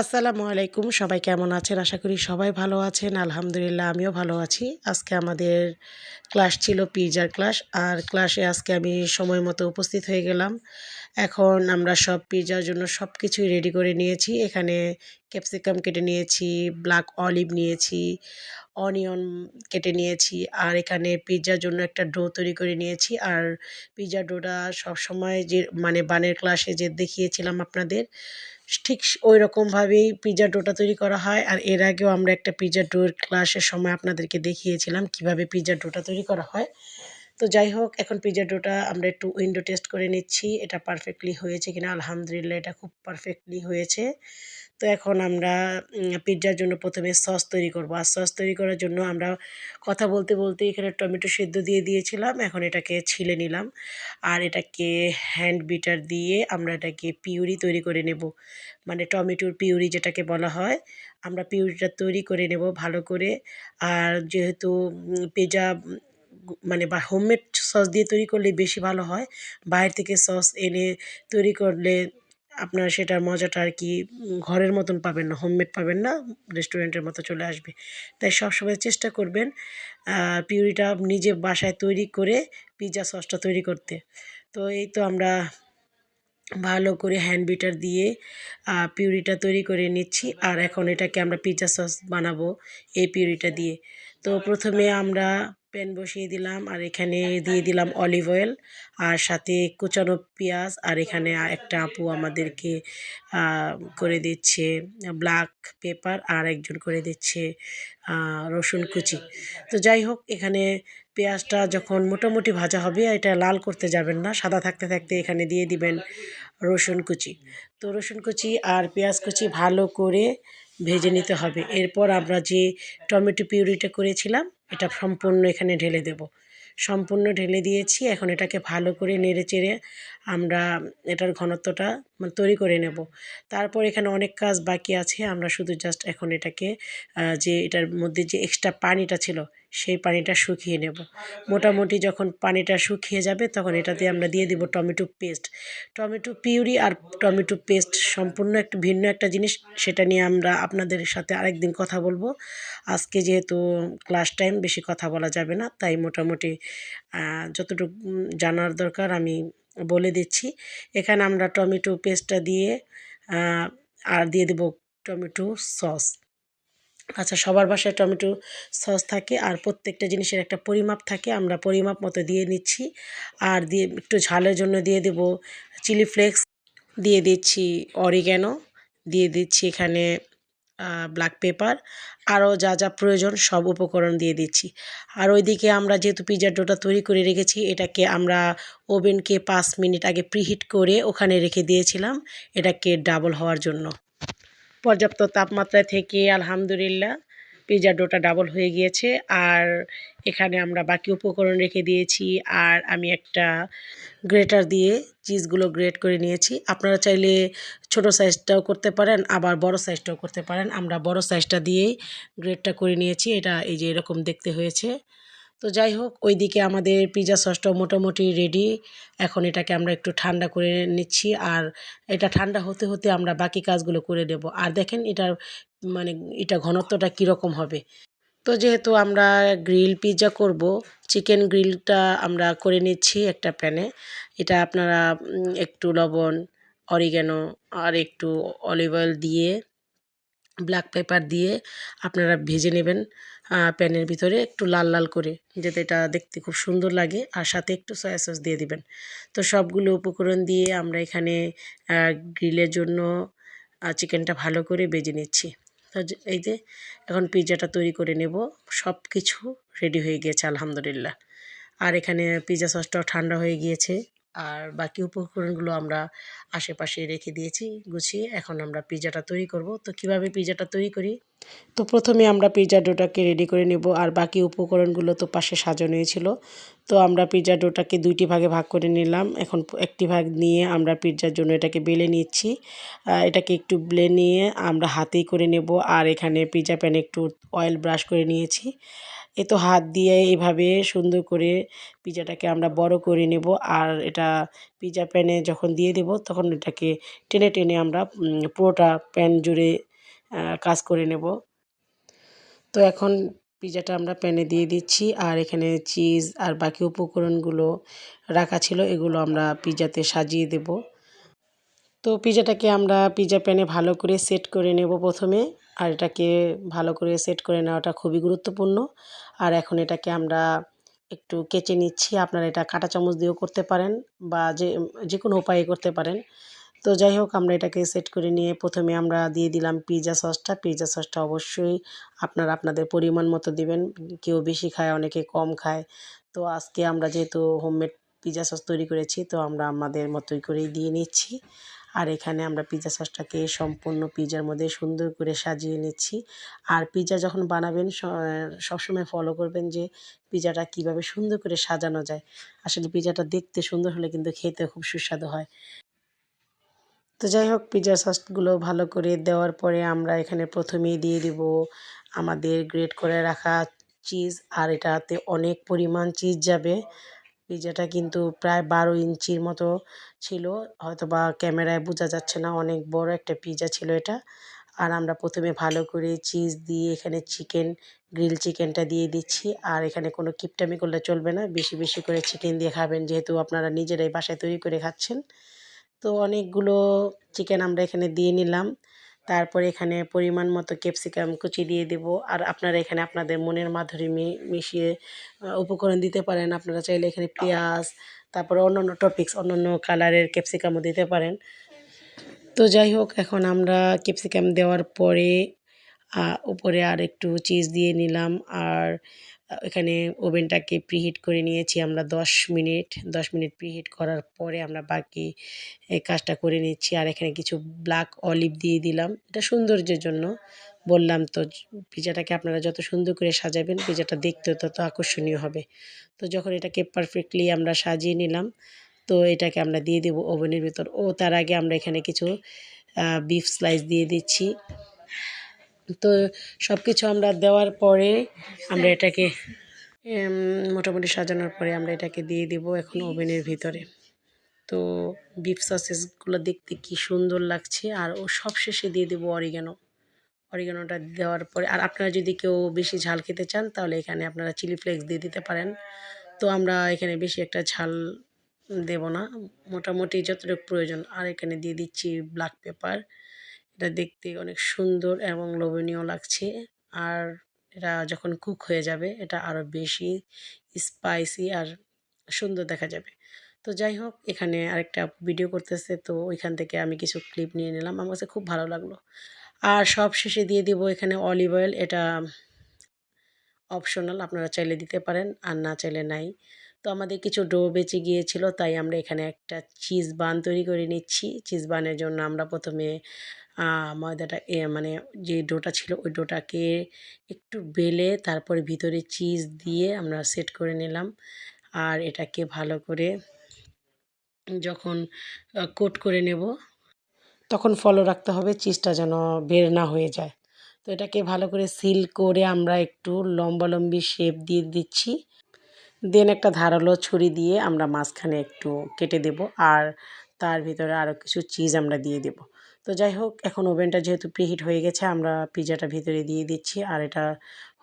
আসসালামু আলাইকুম। সবাই কেমন আছেন? আশা করি সবাই ভালো আছেন। আলহামদুলিল্লাহ, আমিও ভালো আছি। আজকে আমাদের ক্লাস ছিল পিজার ক্লাস। আর ক্লাসে আজকে আমি সময় মতো উপস্থিত হয়ে গেলাম। এখন আমরা সব পিজার জন্য সব কিছুই রেডি করে নিয়েছি। এখানে ক্যাপসিকাম কেটে নিয়েছি, ব্ল্যাক অলিভ নিয়েছি, অনিয়ন কেটে নিয়েছি, আর এখানে পিৎজার জন্য একটা ডো তৈরি করে নিয়েছি। আর পিৎজা ডোটা সবসময় যে মানে বানের ক্লাসে যে দেখিয়েছিলাম আপনাদের ঠিক ওই রকমভাবেই পিৎজা ডোটা তৈরি করা হয়। আর এর আগেও আমরা একটা পিৎজা ডোর ক্লাসের সময় আপনাদেরকে দেখিয়েছিলাম কীভাবে পিজা ডোটা তৈরি করা হয়। তো যাই হোক, এখন পিজা ডোটা আমরা একটু উইন্ডো টেস্ট করে নিচ্ছি। এটা পারফেক্টলি হয়েছে কিনা? আলহামদুলিল্লাহ, এটা খুব পারফেক্টলি হয়েছে। তো এখন আমরা পিৎজার জন্য প্রথমে সস তৈরি করব। আর সস তৈরি করার জন্য আমরা কথা বলতে বলতে এখানে টমেটো সেদ্ধ দিয়ে দিয়েছিলাম, এখন এটাকে ছিলে নিলাম। আর এটাকে হ্যান্ড বিটার দিয়ে আমরা এটাকে পিউরি তৈরি করে নেব। মানে টমেটোর পিউরি যেটাকে বলা হয়, আমরা পিউরিটা তৈরি করে নেব ভালো করে। আর যেহেতু পিৎজা মানে বা হোমমেড সস দিয়ে তৈরি করলে বেশি ভালো হয়, বাইরে থেকে সস এনে তৈরি করলে আপনার সেটার মজাটা আর কি ঘরের মতন পাবেন না হোমমেড পাবেন না রেস্টুরেন্টের মতো চলে আসবে। তাই সবসময় চেষ্টা করবেন পিউরিটা নিজে বাসায় তৈরি করে পিৎজা সসটা তৈরি করতে। তো এই তো আমরা ভালো করে হ্যান্ড বিটার দিয়ে পিউরিটা তৈরি করে নিচ্ছি। আর এখন এটাকে আমরা পিৎজা সস বানাবো এই পিউরিটা দিয়ে। তো প্রথমে আমরা প্যান বসিয়ে দিলাম, আর এখানে দিয়ে দিলাম অলিভ অয়েল আর সাথে কুচানো পেঁয়াজ, আর এখানে একটা আপু আমাদেরকে করে দিচ্ছে ব্ল্যাক পেপার আর একজন করে দিচ্ছে রসুন কুচি। তো যাই হোক, এখানে পেঁয়াজটা যখন মোটামুটি ভাজা হবে এটা লাল করতে যাবেন না, সাদা থাকতে থাকতে এখানে দিয়ে দিবেন রসুন কুচি। তো রসুন কুচি আর পেঁয়াজ কুচি ভালো করে ভেজে নিতে হবে। এরপর আমরা যে টমেটো পিউরিটা করেছিলাম এটা সম্পূর্ণ এখানে ঢেলে দেব। সম্পূর্ণ ঢেলে দিয়েছি এখন এটাকে ভালো করে নেড়ে চেড়ে আমরা এটার ঘনত্বটা মানে তৈরি করে নেব। তারপর এখানে অনেক কাজ বাকি আছে, আমরা শুধু জাস্ট এখন এটাকে যে এটার মধ্যে যে এক্সট্রা পানিটা ছিল, সেই পানিটা শুকিয়ে নেব। মোটামুটি যখন পানিটা শুকিয়ে যাবে, তখন এটাতে আমরা দিয়ে দিব টমেটো পেস্ট টমেটো পিউরি আর টমেটো পেস্ট সম্পূর্ণ একটা ভিন্ন একটা জিনিস, সেটা নিয়ে আমরা আপনাদের সাথে আরেকদিন কথা বলব। আজকে যেহেতু ক্লাস টাইম বেশি কথা বলা যাবে না, তাই মোটামুটি যতটুকু জানার দরকার, আমি বলে দিচ্ছি। এখানে আমরা টমেটো পেস্টটা দিয়ে আর দিয়ে দেব টমেটো সস। আচ্ছা সবার বাসায় টমেটো সস থাকে আর প্রত্যেকটা জিনিসের একটা পরিমাপ থাকে। আমরা পরিমাপ মতো দিয়ে নিচ্ছি। আর দিয়ে একটু ঝালের জন্য দিয়ে দেব চিলি ফ্লেক্স। দিয়ে দিচ্ছি অরিগ্যানো। দিয়ে দিচ্ছি এখানে ব্ল্যাক পেপার আরও যা যা প্রয়োজন সব উপকরণ দিয়ে দিচ্ছি। আর ওইদিকে আমরা যেহেতু পিজার ডোটা তৈরি করে রেখেছি, এটাকে আমরা ওভেনকে পাঁচ মিনিট আগে প্রিহিট করে ওখানে রেখে দিয়েছিলাম। এটাকে ডাবল হওয়ার জন্য। পর্যাপ্ত তাপমাত্রা থেকে আলহামদুলিল্লাহ। পিজা ডোটা ডাবল হয়ে গিয়েছে। আর এখানে আমরা বাকি উপকরণ রেখে দিয়েছি। আর আমি একটা গ্রেটার দিয়ে চিজগুলো গ্রেট করে নিয়েছি। আপনারা চাইলে ছোট সাইজটাও করতে পারেন, আবার বড় সাইজটাও করতে পারেন। আমরা বড় সাইজটা দিয়েই গ্রেটটা করে নিয়েছি। এটা এই যে এরকম দেখতে হয়েছে। তো যাই হোক, ওইদিকে আমাদের পিৎজা সসটাও মোটামুটি রেডি এখন এটাকে আমরা একটু ঠান্ডা করে নিচ্ছি আর এটা ঠান্ডা হতে হতে আমরা বাকি কাজগুলো করে দেব আর দেখেন এটার মানে এটা ঘনত্বটা কীরকম হবে। তো যেহেতু আমরা গ্রিল পিৎজা করব, চিকেন গ্রিলটা আমরা করে নিচ্ছি একটা প্যানে। এটা আপনারা একটু লবণ অরিগ্যানো আর একটু অলিভ অয়েল দিয়ে ব্ল্যাক পেপার দিয়ে আপনারা ভেজে নেবেন প্যানের ভিতরে একটু লাল লাল করে, যাতে এটা দেখতে খুব সুন্দর লাগে আর সাথে একটু সয়া সস দিয়ে দিবেন। তো সবগুলো উপকরণ দিয়ে আমরা এখানে গ্রিলের জন্য চিকেনটা ভালো করে বেজে নিচ্ছি। তো এই যে এখন পিৎজাটা তৈরি করে নেব সব কিছু রেডি হয়ে গিয়েছে আলহামদুলিল্লাহ। আর এখানে পিৎজা সসটাও ঠান্ডা হয়ে গিয়েছে। আর বাকি উপকরণগুলো আমরা আশেপাশে রেখে দিয়েছি, গুছিয়ে। এখন আমরা পিৎজাটা তৈরি করব। তো কীভাবে পিৎজাটা তৈরি করি? তো প্রথমে আমরা পিৎজা ডোটাকে রেডি করে নেব আর বাকি উপকরণগুলো তো পাশে সাজানোই ছিল। তো আমরা পিৎজা ডোটাকে দুইটি ভাগে ভাগ করে নিলাম। এখন একটি ভাগ নিয়ে আমরা পিৎজার জন্য এটাকে বেলে নিচ্ছি। এটাকে একটু বেলে নিয়ে আমরা হাতেই করে নেব। আর এখানে পিৎজা প্যানে একটু অয়েল ব্রাশ করে নিয়েছি। এ তো হাত দিয়ে এইভাবে সুন্দর করে পিজাটাকে আমরা বড় করে নেব। আর এটা পিজা প্যানে যখন দিয়ে দেব, তখন এটাকে টেনে টেনে আমরা পুরোটা প্যান জুড়ে কাজ করে নেব। তো এখন পিজাটা আমরা প্যানে দিয়ে দিচ্ছি। আর এখানে চিজ আর বাকি উপকরণগুলো রাখা ছিল, এগুলো আমরা পিজাতে সাজিয়ে দেব। তো পিজাটাকে আমরা পিজা প্যানে ভালো করে সেট করে নেব প্রথমে। আর এটাকে ভালো করে সেট করে নেওয়াটা খুবই গুরুত্বপূর্ণ। আর এখন এটাকে আমরা একটু কেচে নিচ্ছি। আপনারা এটা কাঁটা চামচ দিয়েও করতে পারেন বা যে যে কোনো উপায়ে করতে পারেন। তো যাই হোক, আমরা এটাকে সেট করে নিয়ে প্রথমে আমরা দিয়ে দিলাম পিৎজা সসটা। পিৎজা সসটা অবশ্যই আপনারা আপনাদের পরিমাণ মতো দিবেন। কেউ বেশি খায়, অনেকে কম খায়। তো আজকে আমরা যেহেতু হোমমেড পিৎজা সস তৈরি করেছি, তো আমরা আমাদের মতোই করেই দিয়ে নিচ্ছি। আর এখানে আমরা পিৎজা সসটাকে সম্পূর্ণ পিৎজার মধ্যে সুন্দর করে সাজিয়ে নিচ্ছি। আর পিৎজা যখন বানাবেন সবসময় ফলো করবেন যে পিৎজাটা কীভাবে সুন্দর করে সাজানো যায়। আসলে পিৎজাটা দেখতে সুন্দর হলে কিন্তু খেতে খুব সুস্বাদু হয়। তো যাই হোক পিৎজা সসগুলো ভালো করে দেওয়ার পরে আমরা এখানে প্রথমেই দিয়ে দিব আমাদের গ্রেট করে রাখা চিজ আর এটাতে অনেক পরিমাণ চিজ যাবে। পিজাটা কিন্তু প্রায় বারো ইঞ্চির মতো ছিল। হয়তো বা ক্যামেরায় বোঝা যাচ্ছে না অনেক বড় একটা পিজা ছিল এটা। আর আমরা প্রথমে ভালো করে চিজ দিয়ে এখানে চিকেন, গ্রিল চিকেনটা দিয়ে দিচ্ছি। আর এখানে কোনো কিপটামি করলে চলবে না। বেশি বেশি করে চিকেন দিয়ে খাবেন, যেহেতু আপনারা নিজেরাই বাসায় তৈরি করে খাচ্ছেন। তো অনেকগুলো চিকেন আমরা এখানে দিয়ে নিলাম। তারপরে এখানে পরিমাণ মতো ক্যাপসিকাম কুচি দিয়ে দেব। আর আপনারা এখানে আপনাদের মনের মাধুরী মিশিয়ে উপকরণ দিতে পারেন। আপনারা চাইলে এখানে পেঁয়াজ, তারপরে অন্যান্য টপিক্স অন্যান্য কালারের ক্যাপসিকামও দিতে পারেন। তো যাই হোক, এখন আমরা ক্যাপসিকাম দেওয়ার পরে উপরে আর একটু চিজ দিয়ে নিলাম। আর এখানে ওভেনটাকে প্রিহিট করে নিয়েছি আমরা দশ মিনিট। দশ মিনিট প্রিহিট করার পরে আমরা বাকি কাজটা করে নিচ্ছি। আর এখানে কিছু ব্ল্যাক অলিভ দিয়ে দিলাম। এটা সৌন্দর্যের জন্য। বললাম তো, পিজাটাকে আপনারা যত সুন্দর করে সাজাবেন, পিজাটা দেখতে তত আকর্ষণীয় হবে। তো যখন এটাকে পারফেক্টলি আমরা সাজিয়ে নিলাম, তো এটাকে আমরা দিয়ে দেবো ওভেনের ভিতর। ও, তার আগে আমরা এখানে কিছু বিফ স্লাইস দিয়ে দিচ্ছি। তো সব কিছু আমরা দেওয়ার পরে আমরা এটাকে মোটামুটি সাজানোর পরে আমরা এটাকে দিয়ে দিব এখন ওভেনের ভিতরে। তো বিফ সসেসগুলো দেখতে কি সুন্দর লাগছে। আর ও সব শেষে দিয়ে দেবো অরিগানো অরিগানোটা দেওয়ার পরে, আর আপনারা যদি কেউ বেশি ঝাল খেতে চান, তাহলে এখানে আপনারা চিলি ফ্লেক্স দিয়ে দিতে পারেন। তো আমরা এখানে বেশি একটা ঝাল দেব না। মোটামুটি যতটুকু প্রয়োজন। আর এখানে দিয়ে দিচ্ছি ব্ল্যাক পেপার এটা দেখতে অনেক সুন্দর এবং লোভনীয় লাগছে। আর এটা যখন কুক হয়ে যাবে, এটা আরও বেশি স্পাইসি আর সুন্দর দেখা যাবে। তো যাই হোক, এখানে আরেকটা ভিডিও করতেছে, তো ওইখান থেকে আমি কিছু ক্লিপ নিয়ে নিলাম। আমার কাছে খুব ভালো লাগল। আর সব শেষে দিয়ে দিব এখানে অলিভ অয়েল এটা অপশনাল আপনারা চাইলে দিতে পারেন, আর না চাইলে নাই। তো আমাদের কিছু ডো বেঁচে গিয়েছিল, তাই আমরা এখানে একটা চিজ বান তৈরি করে নিচ্ছি। চিজ বানের জন্য আমরা প্রথমে ময়দাটা মানে যে ডোটা ছিল, ওই ডোটাকে একটু বেলে তারপরে ভিতরে চিজ দিয়ে আমরা সেট করে নিলাম। আর এটাকে ভালো করে যখন কোট করে নেব, তখন ফলো রাখতে হবে চিজটা যেন বের না হয়ে যায়। তো এটাকে ভালো করে সিল করে আমরা একটু লম্বালম্বি শেপ দিয়ে দিচ্ছি। দেন একটা ধারালো ছুরি দিয়ে আমরা মাঝখানে একটু কেটে দেব আর তার ভিতরে আরও কিছু চিজ আমরা দিয়ে দেব। তো যাই হোক, এখন ওভেনটা যেহেতু প্রিহিট হয়ে গেছে, আমরা পিজাটা ভিতরে দিয়ে দিচ্ছি আর এটা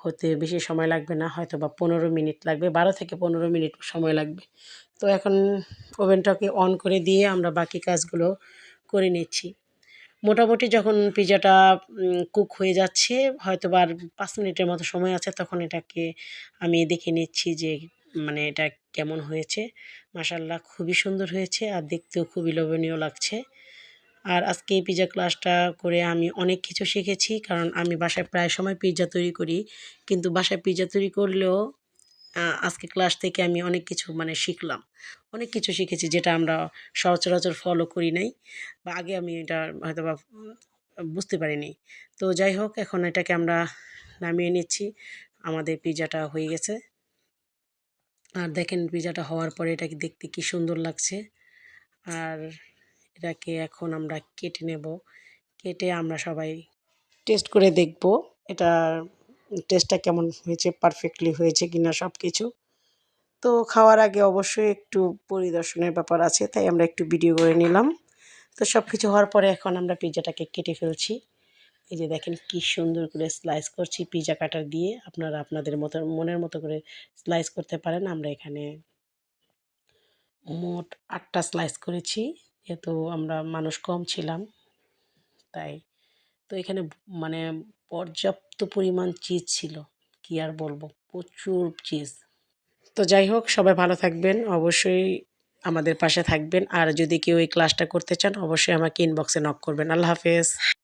হতে বেশি সময় লাগবে না হয়তো বা পনেরো মিনিট লাগবে, বারো থেকে পনেরো মিনিট সময় লাগবে। তো এখন ওভেনটাকে অন করে দিয়ে আমরা বাকি কাজগুলো করে নিচ্ছি। মোটামুটি যখন পিজাটা কুক হয়ে যাচ্ছে হয়তো বা আর পাঁচ মিনিটের মতো সময় আছে, তখন এটাকে আমি দেখে নিচ্ছি যে মানে এটা কেমন হয়েছে? মাসাল্লাহ খুবই সুন্দর হয়েছে আর দেখতেও খুবই লোভনীয় লাগছে। আর আজকে এই পিজা ক্লাসটা করে আমি অনেক কিছু শিখেছি, কারণ আমি বাসায় প্রায় সময় পিৎজা তৈরি করি। কিন্তু বাসায় পিৎজা তৈরি করলেও আজকে ক্লাস থেকে আমি অনেক কিছু মানে শিখলাম। অনেক কিছু শিখেছি যেটা আমরা সচরাচর ফলো করি নাই বা আগে আমি এটা হয়তো বা বুঝতে পারিনি। তো যাই হোক, এখন এটাকে আমরা নামিয়ে নিচ্ছি। আমাদের পিৎজাটা হয়ে গেছে। আর দেখেন পিজাটা হওয়ার পরে এটাকে দেখতে কি সুন্দর লাগছে। আর এটাকে এখন আমরা কেটে নেব। কেটে আমরা সবাই টেস্ট করে দেখব এটা টেস্টটা কেমন হয়েছে, পারফেক্টলি হয়েছে কিনা সব কিছু তো খাওয়ার আগে অবশ্যই একটু পরিদর্শনের ব্যাপার আছে, তাই আমরা একটু ভিডিও করে নিলাম। তো সব কিছু হওয়ার পরে এখন আমরা পিৎজাটাকে কেটে ফেলছি। এই যে দেখেন কি সুন্দর করে স্লাইস করছি পিৎজা কাটার দিয়ে। আপনারা আপনাদের মতো, মনের মতো করে স্লাইস করতে পারেন। আমরা এখানে মোট আটটা স্লাইস করেছি, যেহেতু আমরা মানুষ কম ছিলাম। তাই তো এখানে মানে পর্যাপ্ত পরিমাণ চিজ ছিল। কি আর বলব? প্রচুর চিজ তো যাই হোক, সবাই ভালো থাকবেন। অবশ্যই আমাদের পাশে থাকবেন। আর যদি কেউ এই ক্লাসটা করতে চান, অবশ্যই আমাকে ইনবক্সে নক করবেন। আল্লাহ হাফেজ।